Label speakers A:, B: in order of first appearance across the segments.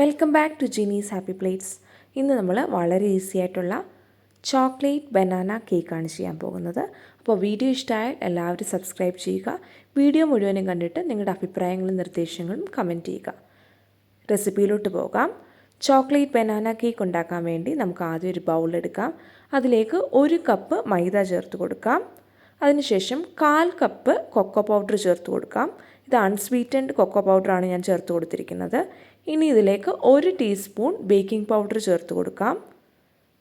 A: Welcome back to Jini's happy plates ഇന്ന് നമ്മൾ വളരെ ഈസി ആയിട്ടുള്ള ചോക്ലേറ്റ് ബനാന കേക്കാണ് ചെയ്യാൻ പോകുന്നത്. അപ്പോൾ വീഡിയോ ഇഷ്ടമായാൽ എല്ലാവരും സബ്സ്ക്രൈബ് ചെയ്യുക. വീഡിയോ മുഴുവനും കണ്ടിട്ട് നിങ്ങളുടെ അഭിപ്രായങ്ങളും നിർദ്ദേശങ്ങളും കമന്റ് ചെയ്യുക. റെസിപ്പിയിലോട്ട് പോകാം. ചോക്ലേറ്റ് ബനാന കേക്ക് ഉണ്ടാക്കാൻ വേണ്ടി നമുക്ക് ആദ്യം ഒരു ബൗൾ എടുക്കാം. അതിലേക്ക് ഒരു കപ്പ് മൈദ ചേർത്ത് കൊടുക്കാം. അതിനുശേഷം കാൽ കപ്പ് കൊക്കോ പൗഡർ ചേർത്ത് കൊടുക്കാം. ഇത് അൺസ്വീറ്റൻഡ് കൊക്കോ പൗഡറാണ് ഞാൻ ചേർത്ത് കൊടുത്തിരിക്കുന്നത്. ഇനി ഇതിലേക്ക് ഒരു ടീസ്പൂൺ ബേക്കിംഗ് പൗഡർ ചേർത്ത് കൊടുക്കാം.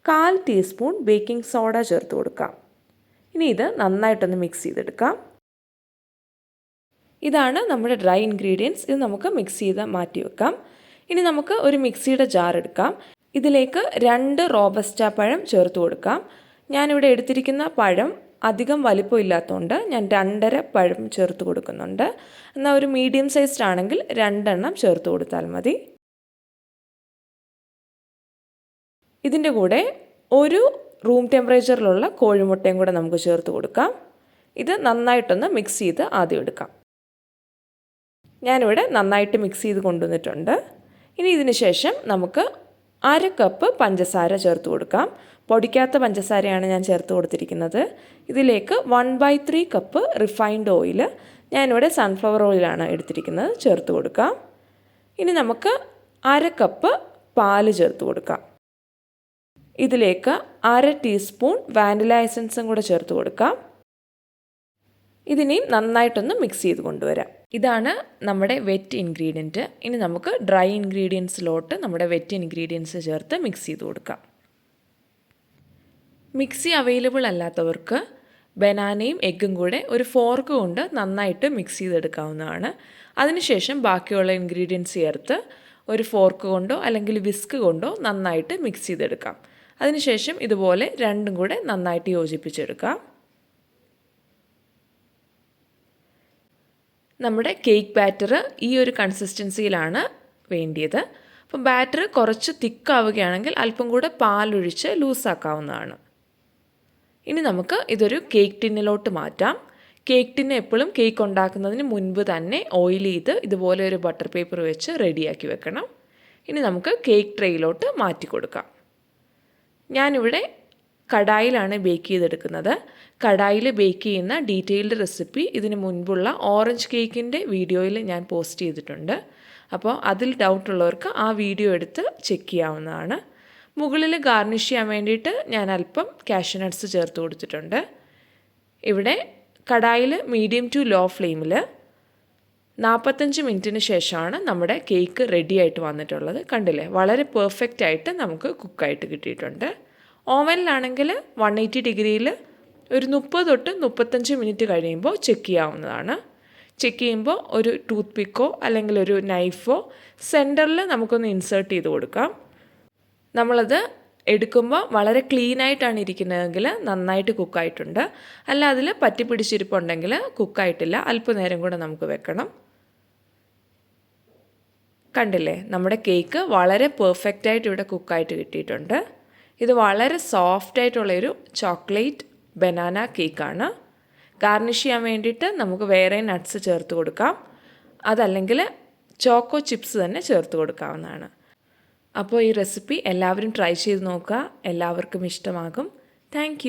A: കാൽ ടീസ്പൂൺ ബേക്കിംഗ് സോഡ ചേർത്ത് കൊടുക്കാം. ഇനി ഇത് നന്നായിട്ടൊന്ന് മിക്സ് ചെയ്തെടുക്കാം. ഇതാണ് നമ്മുടെ ഡ്രൈ ഇൻഗ്രീഡിയൻസ്. ഇത് നമുക്ക് മിക്സ് ചെയ്ത് മാറ്റി വെക്കാം. ഇനി നമുക്ക് ഒരു മിക്സിയുടെ ജാർ എടുക്കാം. ഇതിലേക്ക് രണ്ട് റോബസ്റ്റ പഴം ചേർത്ത് കൊടുക്കാം. ഞാനിവിടെ എടുത്തിരിക്കുന്ന പഴം അധികം വലിപ്പമില്ലാത്തതുകൊണ്ട് ഞാൻ രണ്ടര പഴം ചേർത്ത് കൊടുക്കുന്നുണ്ട്. എന്നാൽ ഒരു മീഡിയം സൈസ്ഡ് ആണെങ്കിൽ രണ്ടെണ്ണം ചേർത്ത് കൊടുത്താൽ മതി. ഇതിന്റെ കൂടെ ഒരു റൂം ടെമ്പറേച്ചറിലുള്ള കോഴിമുട്ടയും കൂടെ നമുക്ക് ചേർത്ത് കൊടുക്കാം. ഇത് നന്നായിട്ടൊന്ന് മിക്സ് ചെയ്ത് ആദ്യം എടുക്കാം. ഞാനിവിടെ നന്നായിട്ട് മിക്സ് ചെയ്ത് കൊണ്ടുവന്നിട്ടുണ്ട്. ഇനി ഇതിന് ശേഷം നമുക്ക് അര കപ്പ് പഞ്ചസാര ചേർത്ത് കൊടുക്കാം. പൊടിക്കാത്ത പഞ്ചസാരയാണ് ഞാൻ ചേർത്ത് കൊടുത്തിരിക്കുന്നത്. ഇതിലേക്ക് one by three cup refined oil ഞാനിവിടെ സൺഫ്ലവർ ഓയിലാണ് എടുത്തിരിക്കുന്നത്. ചേർത്ത് കൊടുക്കാം. ഇനി നമുക്ക് അര കപ്പ് പാൽ ചേർത്ത് കൊടുക്കാം. ഇതിലേക്ക് അര ടീസ്പൂൺ വാനില എസൻസും കൂടെ ചേർത്ത് കൊടുക്കാം. ഇതിനെയും നന്നായിട്ടൊന്ന് മിക്സ് ചെയ്ത് കൊണ്ടുവരാം. ഇതാണ് നമ്മുടെ വെറ്റ് ഇൻഗ്രീഡിയന്റ് ഇനി നമുക്ക് ഡ്രൈ ഇൻഗ്രീഡിയൻസിലോട്ട് നമ്മുടെ വെറ്റ് ഇൻഗ്രീഡിയൻസ് ചേർത്ത് മിക്സ് ചെയ്ത് കൊടുക്കാം. മിക്സി അവൈലബിൾ അല്ലാത്തവർക്ക് ബനാനയും എഗ്ഗും കൂടെ ഒരു ഫോർക്ക് കൊണ്ട് നന്നായിട്ട് മിക്സ് ചെയ്തെടുക്കാവുന്നതാണ്. അതിനുശേഷം ബാക്കിയുള്ള ഇൻഗ്രീഡിയൻസ് ചേർത്ത് ഒരു ഫോർക്ക് കൊണ്ടോ അല്ലെങ്കിൽ വിസ്ക് കൊണ്ടോ നന്നായിട്ട് മിക്സ് ചെയ്തെടുക്കാം. അതിനുശേഷം ഇതുപോലെ രണ്ടും കൂടെ നന്നായിട്ട് യോജിപ്പിച്ചെടുക്കാം. നമ്മുടെ കേക്ക് ബാറ്റർ ഈ ഒരു കൺസിസ്റ്റൻസിയിലാണ് വേണ്ടിയത്. അപ്പം ബാറ്റർ കുറച്ച് തിക്കാവുകയാണെങ്കിൽ അല്പം കൂടെ പാലൊഴിച്ച് ലൂസാക്കാവുന്നതാണ്. ഇനി നമുക്ക് ഇതൊരു കേക്ക് ടിന്നിലോട്ട് മാറ്റാം. കേക്ക് ടിന്ന് എപ്പോഴും കേക്ക് ഉണ്ടാക്കുന്നതിന് മുൻപ് തന്നെ ഓയിൽ ചെയ്ത് ഇതുപോലെ ഒരു ബട്ടർ പേപ്പർ വെച്ച് റെഡിയാക്കി വെക്കണം. ഇനി നമുക്ക് കേക്ക് ട്രേയിലോട്ട് മാറ്റി കൊടുക്കാം ഞാനിവിടെ കടായിലാണ് ബേക്ക് ചെയ്തെടുക്കുന്നത്. കടായിൽ ബേക്ക് ചെയ്യുന്ന ഡീറ്റെയിൽഡ് റെസിപ്പി ഇതിന് മുൻപുള്ള ഓറഞ്ച് കേക്കിന്റെ വീഡിയോയിൽ ഞാൻ പോസ്റ്റ് ചെയ്തിട്ടുണ്ട്. അപ്പോൾ അതിൽ ഡൗട്ട് ഉള്ളവർക്ക് ആ വീഡിയോ എടുത്ത് ചെക്ക് ചെയ്യാവുന്നതാണ്. മുകളിൽ ഗാർണിഷ് ചെയ്യാൻ വേണ്ടിയിട്ട് ഞാൻ അല്പം കാഷ്യൂ നട്ട്സ് ചേർത്ത് കൊടുത്തിട്ടുണ്ട്. ഇവിടെ കടായിൽ മീഡിയം ടു ലോ ഫ്ലെയിമിൽ നാൽപ്പത്തഞ്ച് മിനിറ്റിന് ശേഷമാണ് നമ്മുടെ കേക്ക് റെഡി ആയിട്ട് വന്നിട്ടുള്ളത്. കണ്ടില്ലേ? വളരെ പെർഫെക്റ്റ് ആയിട്ട് നമുക്ക് കുക്കായിട്ട് കിട്ടിയിട്ടുണ്ട്. ഓവനിലാണെങ്കിൽ വൺ എയ്റ്റി ഡിഗ്രിയിൽ ഒരു മുപ്പത് തൊട്ട് മുപ്പത്തഞ്ച് മിനിറ്റ് കഴിയുമ്പോൾ ചെക്ക് ചെയ്യാവുന്നതാണ്. ചെക്ക് ചെയ്യുമ്പോൾ ഒരു ടൂത്ത് പിക്കോ അല്ലെങ്കിൽ ഒരു നൈഫോ സെന്ററിൽ നമുക്കൊന്ന് ഇൻസേർട്ട് ചെയ്ത് കൊടുക്കാം. നമ്മളത് എടുക്കുമ്പോൾ വളരെ ക്ലീൻ ആയിട്ടാണ് ഇരിക്കുന്നതെങ്കിൽ നന്നായിട്ട് കുക്കായിട്ടുണ്ട്. അല്ല അതിൽ പറ്റി പിടിച്ചിരിപ്പുണ്ടെങ്കിൽ കുക്കായിട്ടില്ല. അല്പനേരം കൂടെ നമുക്ക് വെക്കണം. കണ്ടില്ലേ? നമ്മുടെ കേക്ക് വളരെ പെർഫെക്റ്റ് ആയിട്ട് ഇവിടെ കുക്കായിട്ട് കിട്ടിയിട്ടുണ്ട്. ഇത് വളരെ സോഫ്റ്റ് ആയിട്ടുള്ള ഒരു ചോക്ലേറ്റ് ബനാന കേക്കാണ് ഗാർണിഷ് ചെയ്യാൻ വേണ്ടിയിട്ട് നമുക്ക് വേറെ നട്ട്സ് ചേർത്ത് കൊടുക്കാം. അതല്ലെങ്കിൽ ചോക്കോ ചിപ്സ് തന്നെ ചേർത്ത് കൊടുക്കാവുന്നതാണ്. അപ്പോൾ ഈ റെസിപ്പി എല്ലാവരും ട്രൈ ചെയ്ത് നോക്കുക. എല്ലാവർക്കും ഇഷ്ടമാകും. താങ്ക്